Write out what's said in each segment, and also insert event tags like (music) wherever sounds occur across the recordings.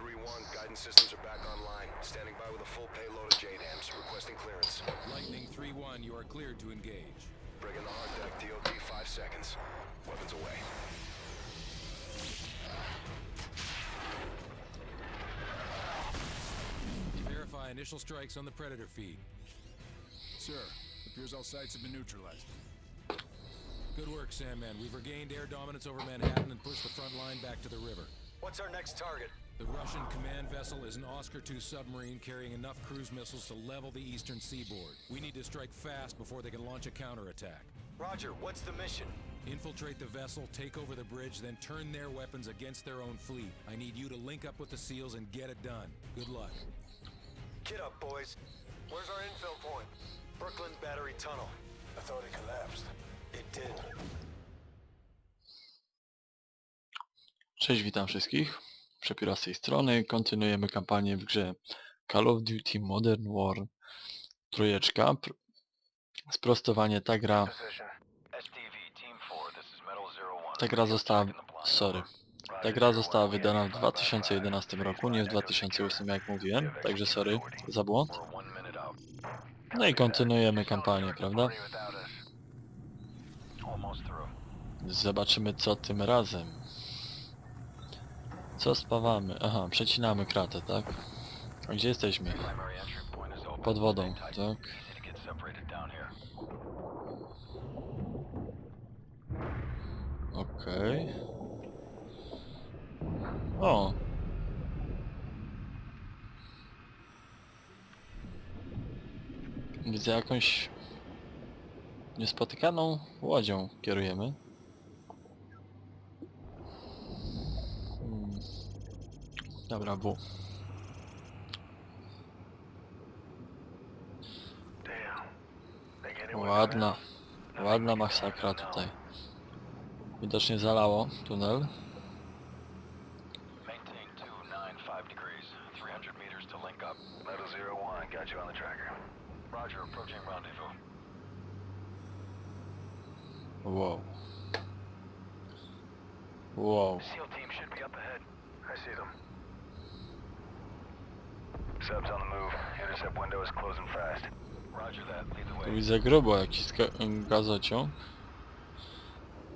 3-1, guidance systems are back online. Standing by with a full payload of JDAMs. Requesting clearance. Lightning 3-1, you are cleared to engage. Bring in the hard deck DOD 5 seconds. Weapons away. Verify initial strikes on the Predator feed. Sir, appears all sites have been neutralized. Good work, Sandman. We've regained air dominance over Manhattan and pushed the front line back to the river. What's our next target? The Russian command vessel is an Oscar II submarine carrying enough cruise missiles to level the eastern seaboard. We need to strike fast before they can launch a counterattack. Roger, what's the mission? Infiltrate the vessel, take over the bridge, then turn their weapons against their own fleet. I need you to link up with the SEALs and get it done. Good luck. Get up, boys. Where's our infill point? Brooklyn Battery Tunnel. I thought it collapsed. It did. Cześć, witam wszystkich. Przepira z tej strony. Kontynuujemy kampanię w grze Call of Duty Modern War. Trójeczka. Pr- Sprostowanie, ta gra, ta gra została, sorry, ta gra została wydana w 2011 roku, nie w 2008 jak mówiłem, także sorry za błąd. No i kontynuujemy kampanię, prawda? Zobaczymy co tym razem. Co spawamy? Aha, przecinamy kratę, tak? A gdzie jesteśmy? Pod wodą, tak? Okej. O! Widzę jakąś niespotykaną łodzią kierujemy. Dobra, W. Ładna, ładna masakra tutaj. Widocznie zalało tunel. Maintain 295 degrees, 300 meters to link up. Metal Zero One, got you on the tracker. Roger, approaching rendezvous. Wow. Wow. SEAL team should be up ahead. I see them. Tu widzę grubo jakiś ga- gazociąg.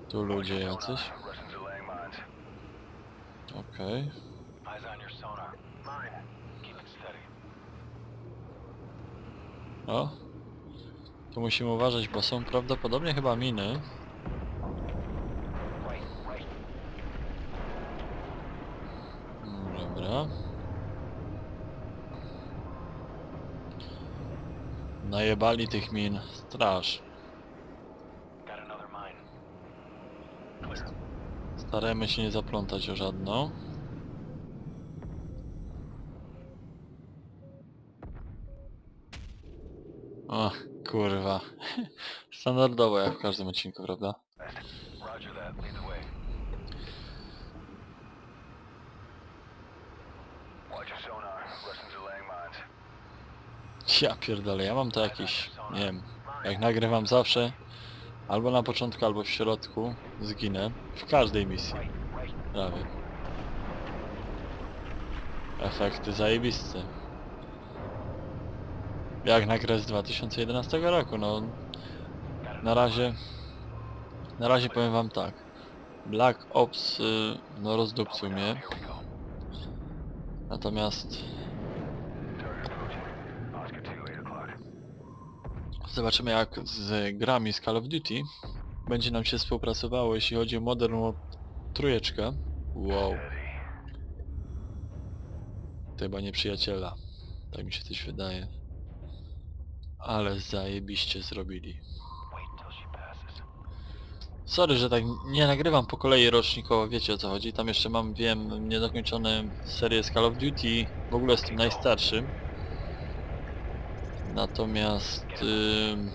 Tu ludzie jacyś. Okej. Steady. O. Tu musimy uważać, bo są prawdopodobnie chyba miny. Dobra. Najebali tych min. Straż. Starajmy się nie zaplątać o żadną. O, kurwa. (laughs) Standardowo jak w każdym odcinku, prawda? Watch your sonar. Russians are laying mines. Ja pierdolę, ja mam to jakiś, nie wiem, jak nagrywam zawsze, albo na początku, albo w środku, zginę. W każdej misji, prawie. Efekty zajebiste. Jak na grę z 2011 roku, no na razie, na razie powiem wam tak. Black Ops, y, no rozdupcył mnie, natomiast Zobaczymy jak z grami z Call of Duty będzie nam się współpracowało, jeśli chodzi o Modern Warfare trójeczkę. Wow, to chyba nieprzyjaciela. Tak mi się coś wydaje. Ale zajebiście zrobili. Sorry, że tak nie nagrywam po kolei rocznikowo, wiecie o co chodzi. Tam jeszcze mam, wiem, niedokończone serię z Call of Duty. W ogóle jestem najstarszym. Natomiast... Planting.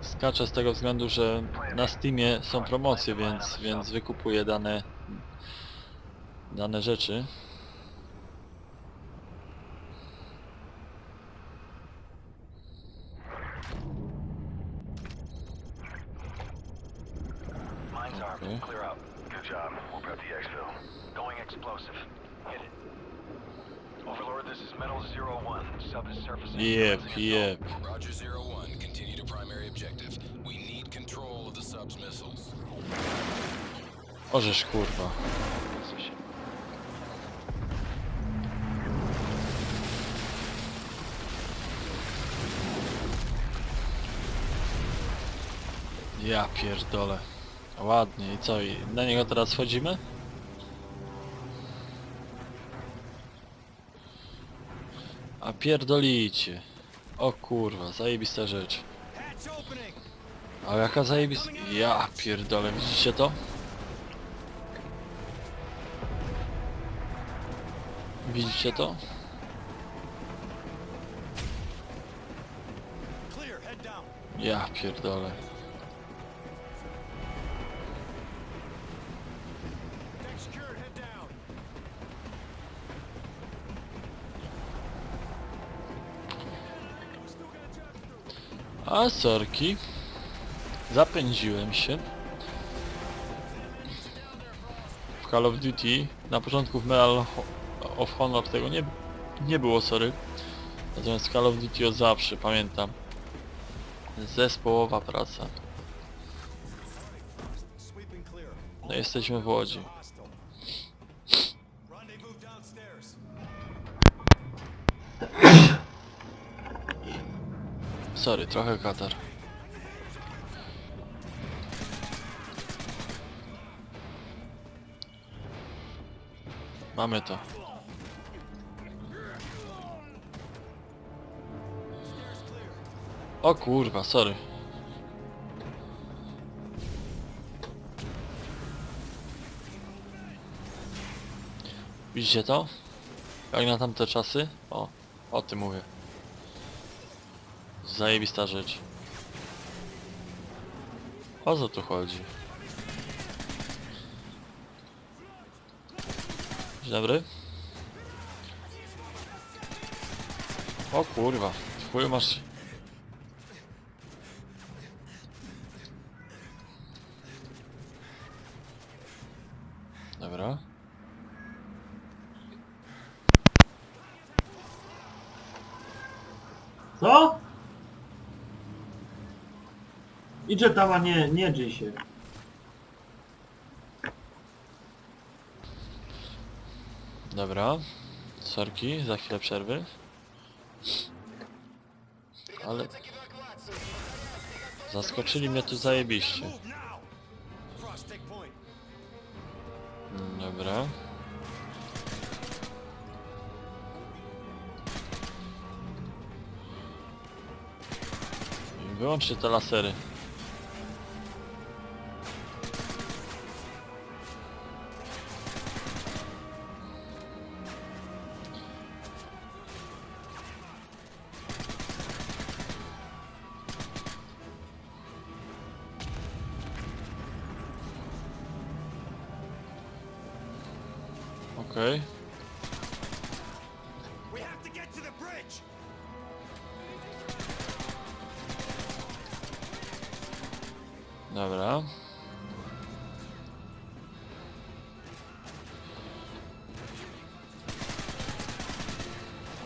Skaczę z tego względu, że na Steamie są promocje, więc, więc wykupuję dane, dane rzeczy. Jep. Roger Zero One. Continue to primary objective. We need control of the sub's missiles. Orzesz kurwa. Ja pierdolę. Ładnie i co? I na niego teraz wchodzimy? A pierdolicie. O kurwa, zajebista rzecz. A jaka zajebista... Ja pierdolę, widzicie to? Widzicie to? Ja pierdolę. A sorki. Zapędziłem się. W Call of Duty na początku w Medal of Honor tego nie, nie było, sorry. Natomiast Call of Duty od zawsze, pamiętam. Zespołowa praca. No jesteśmy w Łodzi. Sorry, trochę katar. Mamy to. O kurwa, sorry. Widzicie to? Jak na tamte czasy? O, o tym mówię. Zajebista rzecz. O co tu chodzi? Dzień dobry. O kurwa, twój masz... Dobra. Co? Idzie tam, a nie, nie drzej się. Dobra. Sorki, za chwilę przerwy. Ale... Zaskoczyli mnie tu zajebiście. Mm, Dobra. I Wyłączcie te lasery. Okej. We have to get to the bridge! Dobra.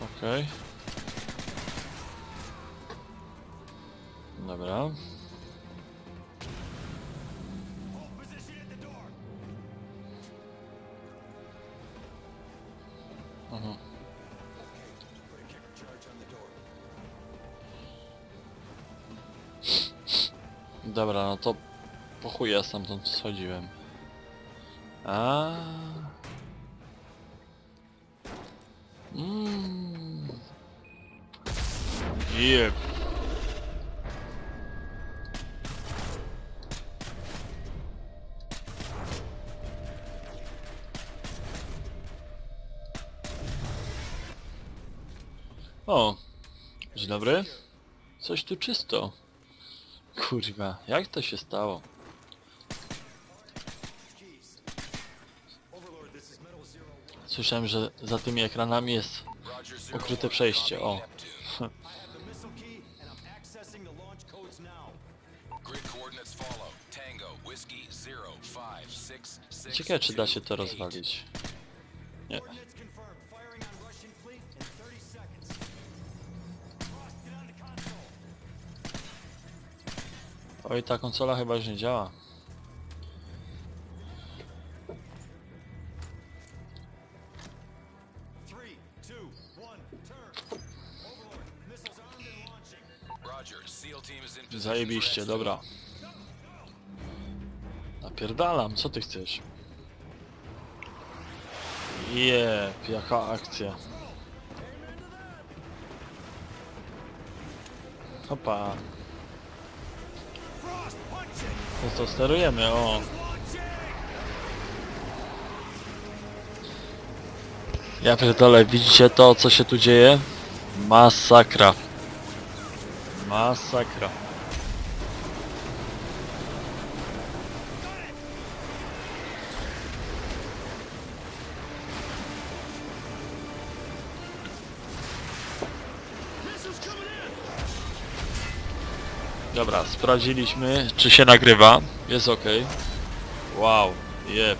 Okej. Dobra. Dobra, no to po chuj ja stamtąd schodziłem. A. Mmm. Jep. O, dzień dobry. Coś tu czysto. Kurwa, jak to się stało? Słyszałem, że za tymi ekranami jest ukryte przejście. O. Ciekawe, czy da się to rozwalić. Nie. Oj, ta konsola chyba już nie działa. Zajebiście, dobra. Napierdalam, co ty chcesz? Jep, jaka akcja. Hopa. No to sterujemy, o. Ja pierdolę, widzicie to, co się tu dzieje? Masakra. Masakra. Dobra, sprawdziliśmy, czy się nagrywa. Jest ok. Wow, jeb.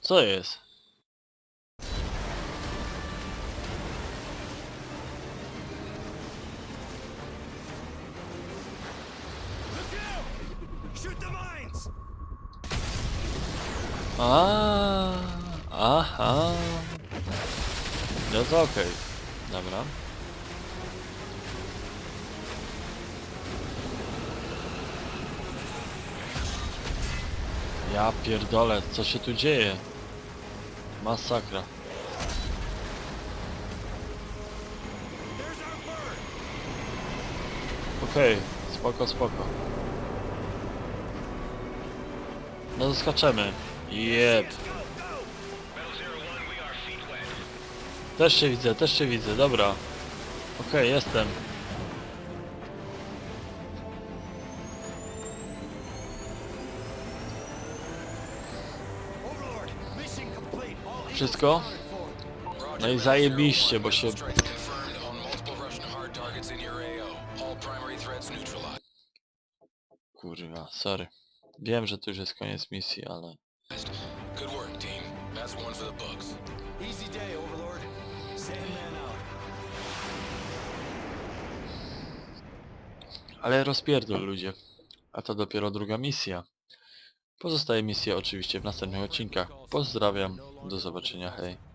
Co jest? Look out! Shoot the mines. A, aha. No to okej. Dobra. Ja pierdolę, co się tu dzieje? Masakra. Okej, spoko, spoko. No zaskaczemy. Jeb. Też cię widzę, też cię widzę, dobra. Okej, jestem. Wszystko? No i zajebiście, bo się... Kurwa, sorry. Wiem, że to już jest koniec misji, ale... Ale rozpierdol ludzie. A to dopiero druga misja. Pozostaje misja oczywiście w następnych odcinkach. Pozdrawiam, do zobaczenia, hej.